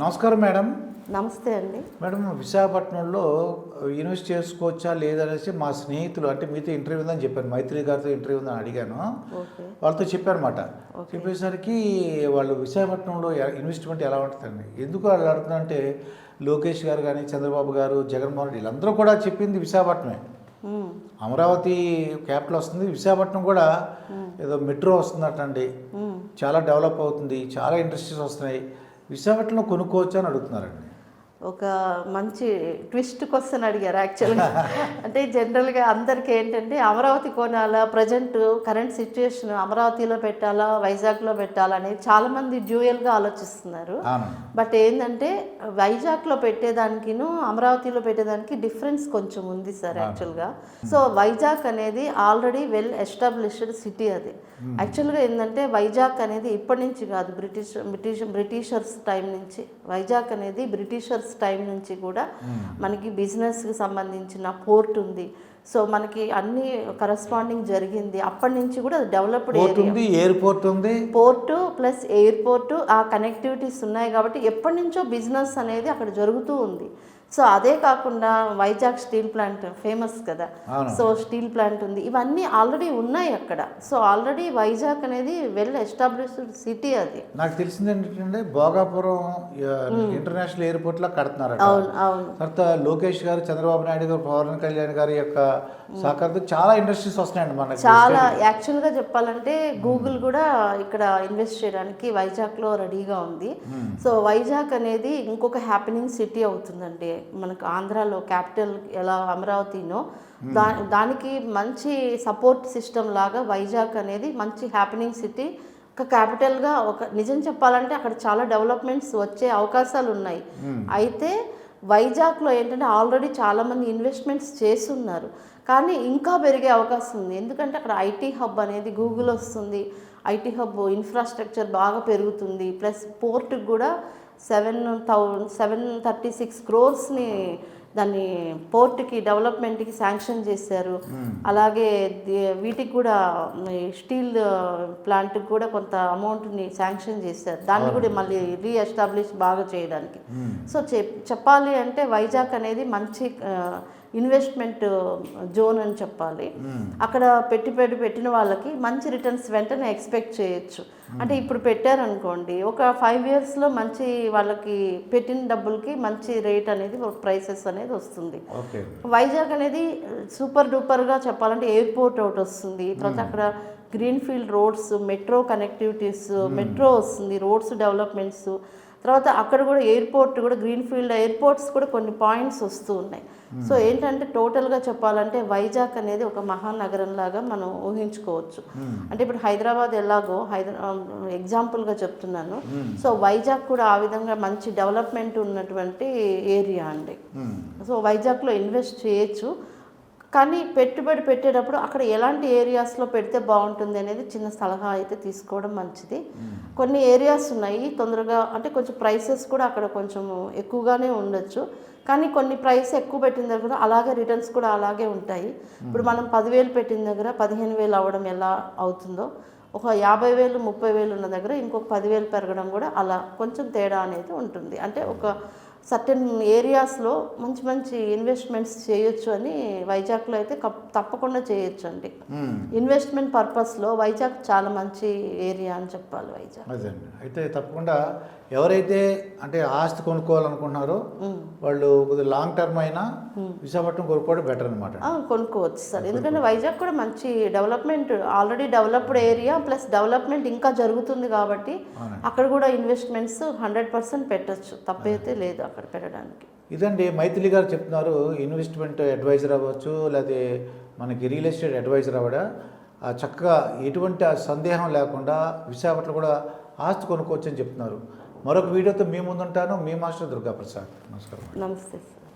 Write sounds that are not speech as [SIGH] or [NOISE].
నమస్కారం మేడం. నమస్తే అండి. మేడం విశాఖపట్నంలో ఇన్వెస్ట్ చేసుకోవచ్చా లేదనేసి మా స్నేహితులు అంటే మీతో ఇంటర్వ్యూ ఉందని చెప్పాను మైత్రి గారితో ఇంటర్వ్యూ ఉందని అడిగాను. వాళ్ళతో చెప్పారన్నమాట. చెప్పేసరికి వాళ్ళు విశాఖపట్నంలో ఇన్వెస్ట్మెంట్ ఎలా ఉంటుందండి? ఎందుకు వాళ్ళు అడుగుతున్నారంటే లోకేష్ గారు కానీ చంద్రబాబు గారు జగన్మోహన్ రెడ్డి వీళ్ళందరూ కూడా చెప్పింది విశాఖపట్నమే. అమరావతి క్యాపిటల్ వస్తుంది విశాఖపట్నం కూడా ఏదో మెట్రో వస్తుందటండి. చాలా డెవలప్ అవుతుంది చాలా ఇండస్ట్రీస్ వస్తున్నాయి. విశాఖపట్నంలో కొనుక్కోవచ్చు అని అడుగుతున్నారండి. ఒక మంచి ట్విస్ట్ క్వశ్చన్ అడిగారు యాక్చువల్గా [LAUGHS] అంటే జనరల్గా అందరికీ ఏంటంటే అమరావతి కొనాలా ప్రజెంట్ కరెంట్ సిచ్యుయేషన్ అమరావతిలో పెట్టాలా వైజాగ్లో పెట్టాలా అనేది చాలామంది డ్యూయల్గా ఆలోచిస్తున్నారు. బట్ ఏంటంటే వైజాగ్లో పెట్టేదానికిను అమరావతిలో పెట్టేదానికి డిఫరెన్స్ కొంచెం ఉంది సార్ యాక్చువల్గా సో వైజాగ్ అనేది ఆల్రెడీ వెల్ ఎస్టాబ్లిష్డ్ సిటీ అది. యాక్చువల్గా ఏంటంటే వైజాగ్ అనేది ఇప్పటి నుంచి కాదు బ్రిటిష్ బ్రిటిష్ బ్రిటిషర్స్ టైం నుంచి. వైజాగ్ అనేది బ్రిటిషర్స్ టైం నుంచి కూడా మనకి బిజినెస్కి సంబంధించిన పోర్ట్ ఉంది. సో మనకి అన్ని కరస్పాండింగ్ జరిగింది. అప్పటి నుంచి కూడా డెవలప్డ్ ఉంది ఎయిర్పోర్ట్ ఉంది. పోర్టు ప్లస్ ఎయిర్పోర్టు ఆ కనెక్టివిటీస్ ఉన్నాయి కాబట్టి ఎప్పటి నుంచో బిజినెస్ అనేది అక్కడ జరుగుతూ ఉంది. సో అదే కాకుండా వైజాగ్ స్టీల్ ప్లాంట్ ఫేమస్ కదా. సో స్టీల్ ప్లాంట్ ఉంది. ఇవన్నీ ఆల్రెడీ ఉన్నాయి అక్కడ. సో ఆల్రెడీ వైజాగ్ అనేది వెల్ ఎస్టాబ్లిష్డ్ సిటీ అది. నాకు తెలిసింది ఏంటంటే భోగాపురం ఇంటర్నేషనల్ ఎయిర్పోర్ట్ లా కడుతున్నారట అవును అవును. తర్వాత లోకేష్ గారు చంద్రబాబు నాయుడు గారు పవన్ కళ్యాణ్ గారి యొక్క సహకారంతో చాలా ఇండస్ట్రీస్ వస్తున్నాయండి మనకి. చాలా యాక్చువల్గా చెప్పాలంటే గూగుల్ కూడా ఇక్కడ ఇన్వెస్ట్ చేయడానికి వైజాగ్లో రెడీగా ఉంది. సో వైజాగ్ అనేది ఇంకొక హ్యాపెనింగ్ సిటీ అవుతుందండి. మనకు ఆంధ్రాలో క్యాపిటల్ ఎలా అమరావతినో దా దానికి మంచి సపోర్ట్ సిస్టమ్ లాగా వైజాగ్ అనేది మంచి హ్యాపెనింగ్ సిటీ ఒక క్యాపిటల్గా ఒక నిజం చెప్పాలంటే అక్కడ చాలా డెవలప్మెంట్స్ వచ్చే అవకాశాలు ఉన్నాయి. అయితే వైజాగ్లో ఏంటంటే ఆల్రెడీ చాలామంది ఇన్వెస్ట్మెంట్స్ చేస్తున్నారు. కానీ ఇంకా పెరిగే అవకాశం ఉంది. ఎందుకంటే అక్కడ ఐటీ హబ్ అనేది గూగుల్ వస్తుంది. ఐటీ హబ్ ఇన్ఫ్రాస్ట్రక్చర్ బాగా పెరుగుతుంది. ప్లస్ పోర్ట్కి కూడా seven thou seven thirty six క్రోర్స్ని దాన్ని పోర్ట్కి డెవలప్మెంట్కి శాంక్షన్ చేశారు. అలాగే వీటికి కూడా స్టీల్ ప్లాంట్కి కూడా కొంత అమౌంట్ని శాంక్షన్ చేశారు. దాన్ని కూడా మళ్ళీ రీఎస్టాబ్లిష్ బాగా చేయడానికి. సో చెప్ చెప్పాలి అంటే వైజాగ్ అనేది మంచి ఇన్వెస్ట్మెంట్ జోన్ అని చెప్పాలి. అక్కడ పెట్టుబడి పెట్టిన వాళ్ళకి మంచి రిటర్న్స్ వెంటనే ఎక్స్పెక్ట్ చేయొచ్చు. అంటే ఇప్పుడు పెట్టారనుకోండి ఒక ఫైవ్ ఇయర్స్లో మంచి వాళ్ళకి పెట్టిన డబ్బులకి మంచి రేట్ అనేది ప్రైసెస్ అనేది వస్తుంది. వైజాగ్ అనేది సూపర్ డూపర్గా చెప్పాలంటే ఎయిర్పోర్ట్ ఒకటి వస్తుంది. తర్వాత అక్కడ green field roads metro connectivities metro వస్తుంది రోడ్స్ డెవలప్మెంట్స్ తర్వాత అక్కడ కూడా ఎయిర్పోర్ట్ కూడా గ్రీన్ ఫీల్డ్ ఎయిర్పోర్ట్స్ కూడా కొన్ని పాయింట్స్ వస్తూ ఉన్నాయి. సో ఏంటంటే టోటల్గా చెప్పాలంటే వైజాగ్ అనేది ఒక మహానగరం లాగా మనం ఊహించుకోవచ్చు. అంటే ఇప్పుడు హైదరాబాద్ ఎలాగో హైదరా ఎగ్జాంపుల్గా చెప్తున్నాను. సో వైజాగ్ కూడా ఆ విధంగా మంచి డెవలప్మెంట్ ఉన్నటువంటి ఏరియా అండి. సో వైజాగ్లో ఇన్వెస్ట్ చేయొచ్చు. కానీ పెట్టుబడి పెట్టేటప్పుడు అక్కడ ఎలాంటి ఏరియాస్లో పెడితే బాగుంటుంది అనేది చిన్న సలహా అయితే తీసుకోవడం మంచిది. కొన్ని ఏరియాస్ ఉన్నాయి తొందరగా అంటే కొంచెం ప్రైసెస్ కూడా అక్కడ కొంచెం ఎక్కువగానే ఉండొచ్చు. కానీ కొన్ని ప్రైస్ ఎక్కువ పెట్టిన దగ్గర అలాగే రిటర్న్స్ కూడా అలాగే ఉంటాయి. ఇప్పుడు మనం పదివేలు పెట్టిన దగ్గర పదిహేను వేలు అవ్వడం ఎలా అవుతుందో ఒక యాభై వేలు ముప్పై వేలు ఉన్న దగ్గర ఇంకొక పదివేలు పెరగడం కూడా అలా కొంచెం తేడా అనేది ఉంటుంది. అంటే ఒక సర్టెన్ ఏరియాస్లో మంచి మంచి ఇన్వెస్ట్మెంట్స్ చేయొచ్చు అని వైజాగ్లో అయితే తప్పకుండా చేయొచ్చు అండి. ఇన్వెస్ట్మెంట్ పర్పస్లో వైజాగ్ చాలా మంచి ఏరియా అని చెప్పాలి వైజాగ్. అదండి అయితే తప్పకుండా ఎవరైతే అంటే ఆస్తి కొనుక్కోవాలనుకుంటున్నారో వాళ్ళు కొద్దిగా లాంగ్ టర్మ్ అయినా విశాఖపట్నం కొనుక్కోవడం బెటర్ అనమాట కొనుక్కోవచ్చు సార్. ఎందుకంటే వైజాగ్ కూడా మంచి development already developed area plus development ఇంకా జరుగుతుంది కాబట్టి అక్కడ కూడా ఇన్వెస్ట్మెంట్స్ హండ్రెడ్ పర్సెంట్ పెట్టచ్చు. తప్పైతే లేదు. అక్కడ పెట్టడానికి. ఇదండి మైథిలి గారు చెప్తున్నారు ఇన్వెస్ట్మెంట్ అడ్వైజర్ అవ్వచ్చు లేకపోతే మనకి రియల్ ఎస్టేట్ అడ్వైజర్ అవ్వడా? చక్కగా ఎటువంటి సందేహం లేకుండా విశాఖపట్నం కూడా ఆస్తి కొనుక్కోవచ్చు అని చెప్తున్నారు. మరొక వీడియోతో మీ ముందుంటాను. మీ మాస్టర్ దుర్గా ప్రసాద్ నమస్కారం. నమస్తే